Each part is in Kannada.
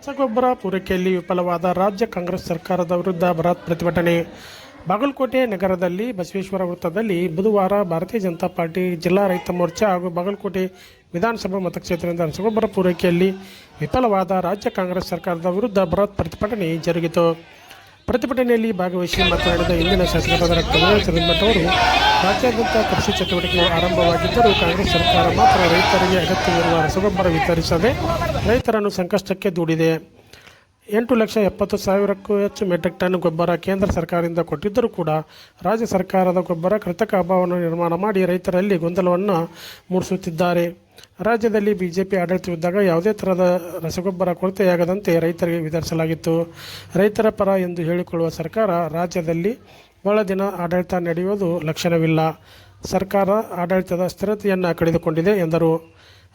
ರಸಗೊಬ್ಬರ ಪೂರೈಕೆಯಲ್ಲಿ ವಿಫಲವಾದ ರಾಜ್ಯ ಕಾಂಗ್ರೆಸ್ ಸರ್ಕಾರದ ವಿರುದ್ಧ ಬೃಹತ್ ಪ್ರತಿಭಟನೆ. ಬಾಗಲಕೋಟೆ ನಗರದಲ್ಲಿ ಬಸವೇಶ್ವರ ವೃತ್ತದಲ್ಲಿ ಬುಧವಾರ ಭಾರತೀಯ ಜನತಾ ಪಾರ್ಟಿ ಜಿಲ್ಲಾ ರೈತ ಮೋರ್ಚಾ ಹಾಗೂ ಬಾಗಲಕೋಟೆ ವಿಧಾನಸಭಾ ಮತಕ್ಷೇತ್ರದಿಂದ ರಸಗೊಬ್ಬರ ಪೂರೈಕೆಯಲ್ಲಿ ವಿಫಲವಾದ ರಾಜ್ಯ ಕಾಂಗ್ರೆಸ್ ಸರ್ಕಾರದ ವಿರುದ್ಧ ಬೃಹತ್ ಪ್ರತಿಭಟನೆ ಜರುಗಿತು. ಪ್ರತಿಭಟನೆಯಲ್ಲಿ ಭಾಗವಹಿಸಿ ಮಾತನಾಡಿದ ಇಂದಿನ ಶಾಸಕರಾದ ಡಾಕ್ಟರ್ ವೀರೇಂದ್ರ ಅವರು, ರಾಜ್ಯಾದ್ಯಂತ ಕೃಷಿ ಚಟುವಟಿಕೆಗಳು ಆರಂಭವಾಗಿದ್ದರೂ ಕಾಂಗ್ರೆಸ್ ಸರ್ಕಾರ ಮಾತ್ರ ರೈತರಿಗೆ ಅಗತ್ಯವಿರುವ ರಸಗೊಬ್ಬರ ವಿತರಿಸದೆ ರೈತರನ್ನು ಸಂಕಷ್ಟಕ್ಕೆ ದೂಡಿದೆ. ಎಂಟು ಲಕ್ಷ ಎಪ್ಪತ್ತು ಸಾವಿರಕ್ಕೂ ಹೆಚ್ಚು ಮೆಟ್ರಿಕ್ ಟನ್ ಗೊಬ್ಬರ ಕೇಂದ್ರ ಸರ್ಕಾರದಿಂದ ಕೊಟ್ಟಿದ್ದರೂ ಕೂಡ ರಾಜ್ಯ ಸರ್ಕಾರದ ಗೊಬ್ಬರ ಕೃತಕ ಅಭಾವವನ್ನು ನಿರ್ಮಾಣ ಮಾಡಿ ರೈತರಲ್ಲಿ ಗೊಂದಲವನ್ನು ಮೂಡಿಸುತ್ತಿದ್ದಾರೆ. ರಾಜ್ಯದಲ್ಲಿ ಬಿಜೆಪಿ ಆಡಳಿತವಿದ್ದಾಗ ಯಾವುದೇ ಥರದ ರಸಗೊಬ್ಬರ ಕೊರತೆಯಾಗದಂತೆ ರೈತರಿಗೆ ವಿತರಿಸಲಾಗಿತ್ತು. ರೈತರ ಪರ ಎಂದು ಹೇಳಿಕೊಳ್ಳುವ ಸರ್ಕಾರ ರಾಜ್ಯದಲ್ಲಿ ಬಹಳ ದಿನ ಆಡಳಿತ ನಡೆಯುವುದು ಲಕ್ಷಣವಿಲ್ಲ. ಸರ್ಕಾರ ಆಡಳಿತದ ಸ್ಥಿರತೆಯನ್ನು ಕಳೆದುಕೊಂಡಿದೆ ಎಂದರು.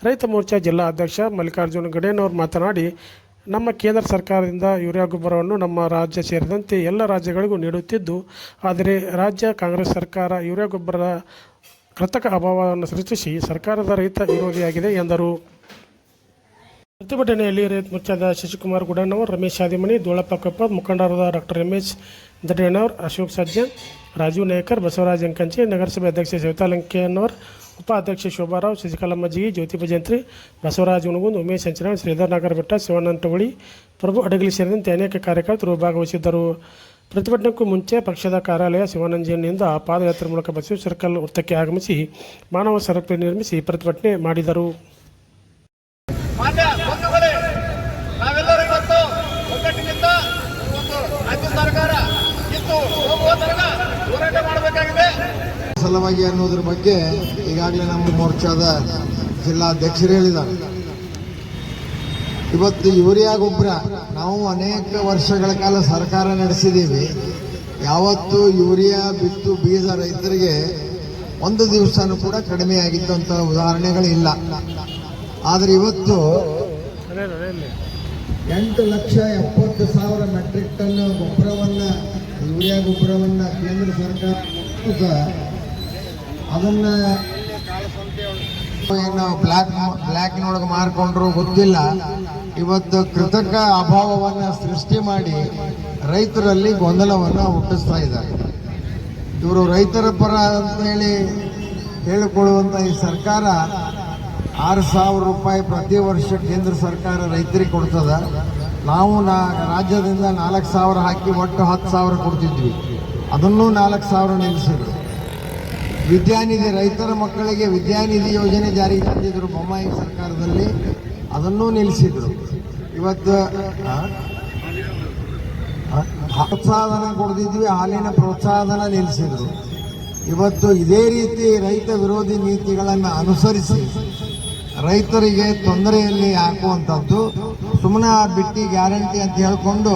ರೈತ ಮೋರ್ಚಾ ಜಿಲ್ಲಾ ಅಧ್ಯಕ್ಷ ಮಲ್ಲಿಕಾರ್ಜುನ ಗಡೇನವರು ಮಾತನಾಡಿ, ನಮ್ಮ ಕೇಂದ್ರ ಸರ್ಕಾರದಿಂದ ಯೂರಿಯಾ ಗೊಬ್ಬರವನ್ನು ನಮ್ಮ ರಾಜ್ಯ ಸೇರಿದಂತೆ ಎಲ್ಲ ರಾಜ್ಯಗಳಿಗೂ ನೀಡುತ್ತಿದ್ದು, ಆದರೆ ರಾಜ್ಯ ಕಾಂಗ್ರೆಸ್ ಸರ್ಕಾರ ಯೂರಿಯಾ ಗೊಬ್ಬರದ ಕೃತಕ ಅಭಾವವನ್ನು ಸೃಷ್ಟಿಸಿ ಸರ್ಕಾರದ ರೈತ ವಿರೋಧಿಯಾಗಿದೆ ಎಂದರು. ಪ್ರತಿಭಟನೆಯಲ್ಲಿ ರೈತ ಮುಖ್ಯದ ಶಶಿಕುಮಾರ್ ಗುಡಣ್ಣವರ್ ರಮೇಶ್ ಆದಿಮನಿ, ದೋಳಪ್ಪ ಕಪ್ಪದ್ ಮುಖಂಡರಾದ ಡಾಕ್ಟರ್ ರಮೇಶ್ ದಡ್ಡಣ್ಣವರ್ ಅಶೋಕ್ ಸಜ್ಜನ್, ರಾಜೀವ್ ನಾಯಕರ್ ಬಸವರಾಜ್ ಅಂಕಂಚಿ ನಗರಸಭೆ ಅಧ್ಯಕ್ಷೆ ಸವಿತಾ ಲಂಕೆಯನ್ನವರ್ ಉಪಾಧ್ಯಕ್ಷೆ ಶೋಭಾರಾವ್ ಶಶಿಕಲಾ ಜ್ಯೋತಿ ಭಜಂತ್ರಿ, ಬಸವರಾಜ್ ಉಣಗುಂದ್ ಉಮೇಶ್ ಹಂಚನಾಳ್ ಶ್ರೀಧರ್ ನಾಗರ ಬೆಟ್ಟ ಶಿವಾನಂತವಳಿ ಪ್ರಭು ಅಡಗಲಿ ಸೇರಿದಂತೆ ಅನೇಕ ಕಾರ್ಯಕರ್ತರು ಭಾಗವಹಿಸಿದ್ದರು. ಪ್ರತಿಭಟನೆಗೂ ಮುಂಚೆ ಪಕ್ಷದ ಕಾರ್ಯಾಲಯ ಶಿವಾನಂಜನಿಯಿಂದ ಪಾದಯಾತ್ರೆ ಮೂಲಕ ಬಸವ ಸರ್ಕಲ್ ವೃತ್ತಕ್ಕೆ ಆಗಮಿಸಿ ಮಾನವ ಸರಪಳಿ ನಿರ್ಮಿಸಿ ಪ್ರತಿಭಟನೆ ಮಾಡಿದರು. ಸಲುವಾಗಿ ಅನ್ನೋದ್ರ ಬಗ್ಗೆ ಈಗಾಗಲೇ ನಮ್ಮ ಮೋರ್ಚಾದ ಜಿಲ್ಲಾಧ್ಯಕ್ಷರು ಹೇಳಿದ್ದಾರೆ. ಇವತ್ತು ಯೂರಿಯಾ ಗೊಬ್ಬರ ನಾವು ಅನೇಕ ವರ್ಷಗಳ ಕಾಲ ಸರ್ಕಾರ ನಡೆಸಿದ್ದೀವಿ. ಯಾವತ್ತು ಯೂರಿಯಾ ಬಿತ್ತು ಬೀಜ ರೈತರಿಗೆ ಒಂದು ದಿವಸನೂ ಕೂಡ ಕಡಿಮೆ ಆಗಿದ್ದಂಥ ಉದಾಹರಣೆಗಳಿಲ್ಲ. ಆದರೆ ಇವತ್ತು ಎಂಟು ಲಕ್ಷ ಎಪ್ಪತ್ತು ಸಾವಿರ ಮೆಟ್ರಿಕ್ ಟನ್ ಗೊಬ್ಬರವನ್ನು, ಯೂರಿಯಾ ಗೊಬ್ಬರವನ್ನು ಕೇಂದ್ರ ಸರ್ಕಾರ ಅದನ್ನು ಅದನ್ನ ಏನು ಬ್ಲ್ಯಾಕ್ ಬ್ಲ್ಯಾಕ್ನೊಳಗೆ ಮಾರ್ಕೊಂಡ್ರು ಗೊತ್ತಿಲ್ಲ. ಇವತ್ತು ಕೃತಕ ಅಭಾವವನ್ನು ಸೃಷ್ಟಿ ಮಾಡಿ ರೈತರಲ್ಲಿ ಗೊಂದಲವನ್ನು ಹುಟ್ಟಿಸ್ತಾ ಇದ್ದಾರೆ. ಇವರು ರೈತರ ಪರ ಅಂತೇಳಿ ಹೇಳಿಕೊಳ್ಳುವಂಥ ಈ ಸರ್ಕಾರ ಆರು ಸಾವಿರ ರೂಪಾಯಿ ಪ್ರತಿ ವರ್ಷ ಕೇಂದ್ರ ಸರ್ಕಾರ ರೈತರಿಗೆ ಕೊಡ್ತದ. ನಾವು ನಾ ರಾಜ್ಯದಿಂದ ನಾಲ್ಕು ಸಾವಿರ ಹಾಕಿ ಒಟ್ಟು ಹತ್ತು ಸಾವಿರ ಕೊಡ್ತಿದ್ವಿ. ಅದನ್ನೂ ನಾಲ್ಕು ಸಾವಿರ ನಿಲ್ಲಿಸಿದ್ರು. ವಿದ್ಯಾನಿಧಿ ರೈತರ ಮಕ್ಕಳಿಗೆ ವಿದ್ಯಾನಿಧಿ ಯೋಜನೆ ಜಾರಿಗೆ ತಂದಿದ್ದರು ಬೊಮ್ಮಾಯಿ ಸರ್ಕಾರದಲ್ಲಿ. ಅದನ್ನೂ ನಿಲ್ಲಿಸಿದ್ರು. ಇವತ್ತು ಪ್ರೋತ್ಸಾಹನ ಕೊಡ್ದಿದ್ವಿ, ಹಾಲಿನ ಪ್ರೋತ್ಸಾಹನ ನಿಲ್ಲಿಸಿದ್ರು. ಇವತ್ತು ಇದೇ ರೀತಿ ರೈತ ವಿರೋಧಿ ನೀತಿಗಳನ್ನು ಅನುಸರಿಸಿ ರೈತರಿಗೆ ತೊಂದರೆಯಲ್ಲಿ ಹಾಕುವಂಥದ್ದು ಸುಮ್ಮನೆ ಬಿಟ್ಟಿ ಗ್ಯಾರಂಟಿ ಅಂತ ಹೇಳ್ಕೊಂಡು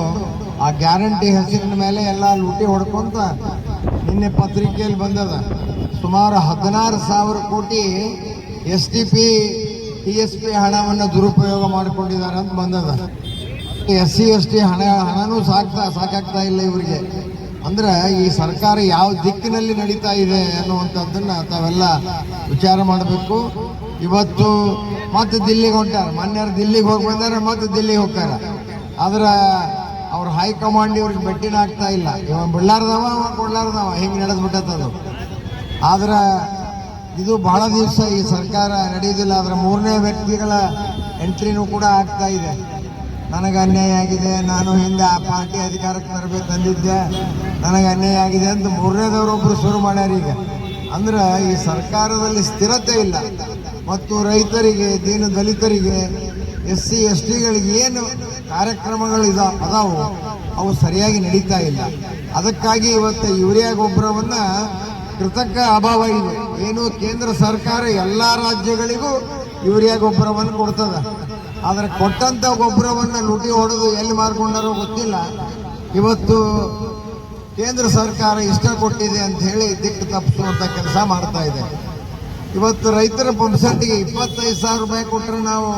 ಆ ಗ್ಯಾರಂಟಿ ಹೆಸರಿನ ಮೇಲೆ ಎಲ್ಲ ಲೂಟಿ ಹೊಡ್ಕೊಂತ ನಿನ್ನೆ ಪತ್ರಿಕೆಯಲ್ಲಿ ಬಂದದ. ಸುಮಾರು ಹದಿನಾರು ಸಾವಿರ crore S T P T S P ಹಣವನ್ನು ದುರುಪಯೋಗ ಮಾಡಿಕೊಂಡಿದ್ದಾರೆ ಅಂತ ಬಂದದ. ಎಸ್ ಸಿ ಎಸ್ ಟಿ ಹಣ, ಹಣನೂ ಸಾಕ್ತಾ, ಸಾಕಾಗ್ತಾ ಇಲ್ಲ ಇವರಿಗೆ. ಅಂದ್ರೆ ಈ ಸರ್ಕಾರ ಯಾವ ದಿಕ್ಕಿನಲ್ಲಿ ನಡೀತಾ ಇದೆ ಅನ್ನುವಂಥದ್ದನ್ನ ತಾವೆಲ್ಲ ವಿಚಾರ ಮಾಡಬೇಕು. ಇವತ್ತು ಮತ್ತೆ ದಿಲ್ಲಿಗೆ ಹೊಂಟಾರ. ಮೊನ್ನೆ ದಿಲ್ಲಿಗೆ ಹೋಗಿ ಬಂದಾರೆ, ಮತ್ತೆ ದಿಲ್ಲಿಗೆ ಹೋಗ್ತಾರ. ಆದ್ರೆ ಅವ್ರ ಹೈಕಮಾಂಡ್ ಇವ್ರಿಗೆ ಬೆಟ್ಟಿನ ಆಗ್ತಾ ಇಲ್ಲ. ಬಿಡ್ಲಾರ್ದವ ಅವ ಕೊಡ್ಲಾರ್ದವ, ಹಿಂಗೆ ನಡೆದ್ಬಿಟ್ಟದ ಆದ್ರೆ ಇದು ಬಹಳ ದಿವಸ ಈ ಸರ್ಕಾರ ನಡೆಯುವುದಿಲ್ಲ ಅದರ ಮೂರನೇ ವ್ಯಕ್ತಿಗಳ ಎಂಟ್ರಿನೂ ಕೂಡ ಆಗ್ತಾ ಇದೆ. ನನಗೆ ಅನ್ಯಾಯ ಆಗಿದೆ. ನಾನು ಹಿಂದೆ ಆ ಪಾರ್ಟಿ ಅಧಿಕಾರಕ್ಕೆ ತರಬೇಕು ತಂದಿದ್ದೆ ನನಗೆ ಅನ್ಯಾಯ ಆಗಿದೆ ಅಂತ ಮೂರನೇದವರೊಬ್ಬರು ಶುರು ಮಾಡ್ಯಾರ ಈಗ. ಅಂದ್ರೆ ಈ ಸರ್ಕಾರದಲ್ಲಿ ಸ್ಥಿರತೆ ಇಲ್ಲ. ಮತ್ತು ರೈತರಿಗೆ, ದೀನ ದಲಿತರಿಗೆ ಎಸ್ ಸಿ ಎಸ್ ಟಿಗಳಿಗೆ ಏನು ಕಾರ್ಯಕ್ರಮಗಳು ಇದ, ಅದಾವು, ಅವು ಸರಿಯಾಗಿ ನಡೀತಾ ಇಲ್ಲ. ಅದಕ್ಕಾಗಿ ಇವತ್ತು ಯೂರಿಯಾ ಗೊಬ್ಬರವನ್ನು ಕೃತಕ ಅಭಾವ ಇದೆ. ಏನು ಕೇಂದ್ರ ಸರ್ಕಾರ ಎಲ್ಲ ರಾಜ್ಯಗಳಿಗೂ ಯೂರಿಯಾ ಗೊಬ್ಬರವನ್ನು ಕೊಡ್ತದ. ಆದರೆ ಕೊಟ್ಟಂತ ಗೊಬ್ಬರವನ್ನು ಲೂಟಿ ಹೊಡೆದು ಎಲ್ಲಿ ಮಾರ್ಕೊಂಡಾರೋ ಗೊತ್ತಿಲ್ಲ. ಇವತ್ತು ಕೇಂದ್ರ ಸರ್ಕಾರ ಇಷ್ಟ ಕೊಟ್ಟಿದೆ ಅಂತ ಹೇಳಿ ದಿಕ್ಕು ತಪ್ಪಿಸುವಂತ ಕೆಲಸ ಮಾಡ್ತಾ ಇದೆ. ಇವತ್ತು ರೈತರ ಪಂಪ್ಸೆಟ್ಗೆ ಇಪ್ಪತ್ತೈದು ಸಾವಿರ ರೂಪಾಯಿ ಕೊಟ್ಟರೆ ನಾವು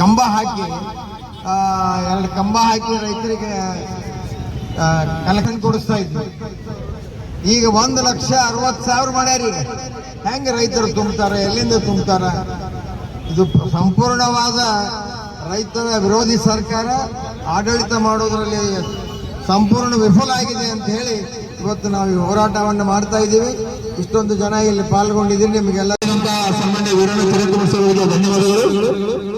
ಕಂಬ ಹಾಕಿ ಎರಡು ಕಂಬ ಹಾಕಿ ರೈತರಿಗೆ ಕಲೆಕ್ಷನ್ ಕೊಡಿಸ್ತಾ ಇದ್ವಿ. ಈಗ ಒಂದು ಲಕ್ಷ ಅರವತ್ತು ಸಾವಿರ ಮಾಡ್ಯಾರ ಈಗ. ಹೆಂಗೆ ರೈತರು ತುಂಬ್ತಾರೆ, ಎಲ್ಲಿಂದ ತುಂಬ್ತಾರ? ಇದು ಸಂಪೂರ್ಣವಾದ ರೈತರ ವಿರೋಧಿ ಸರ್ಕಾರ ಆಡಳಿತ ಮಾಡೋದರಲ್ಲಿ ಸಂಪೂರ್ಣ ವಿಫಲ ಆಗಿದೆ ಅಂತ ಹೇಳಿ ಇವತ್ತು ನಾವು ಈ ಹೋರಾಟವನ್ನು ಮಾಡ್ತಾ ಇದ್ದೀವಿ. ಇಷ್ಟೊಂದು ಜನ ಇಲ್ಲಿ ಪಾಲ್ಗೊಂಡಿದ್ದೀರಿ. ನಿಮಗೆಲ್ಲ ಸನ್ಮಾನ್ಯ ವಿರೋಧ ತೆರೆಗೊಳಿಸಿರುವುದು ಧನ್ಯವಾದಗಳು.